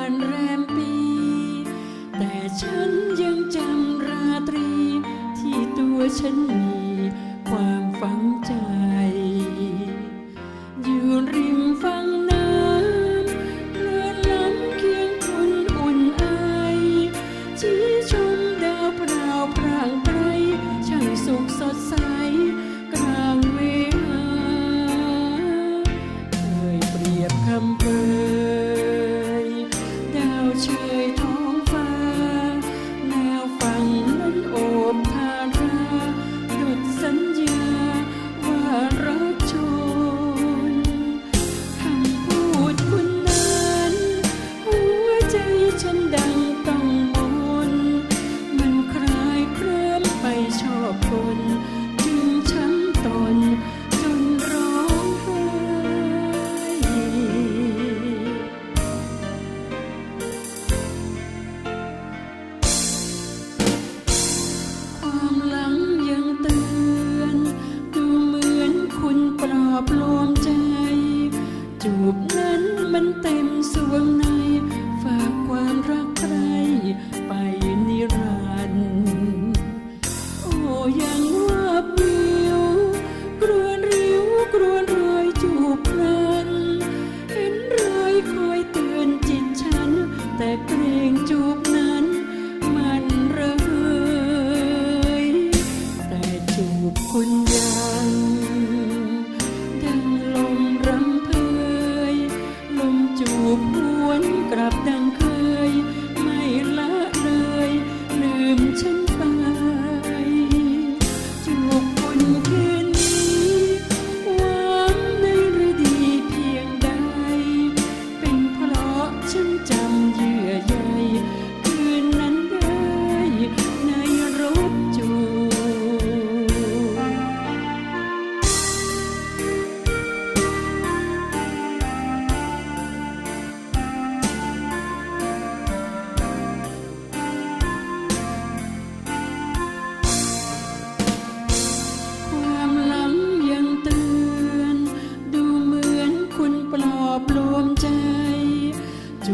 านแรมปี แต่ฉันยังจำราตรีที่ตัวฉันมี ใจ จูบนั้นมันเต็มสวงน 就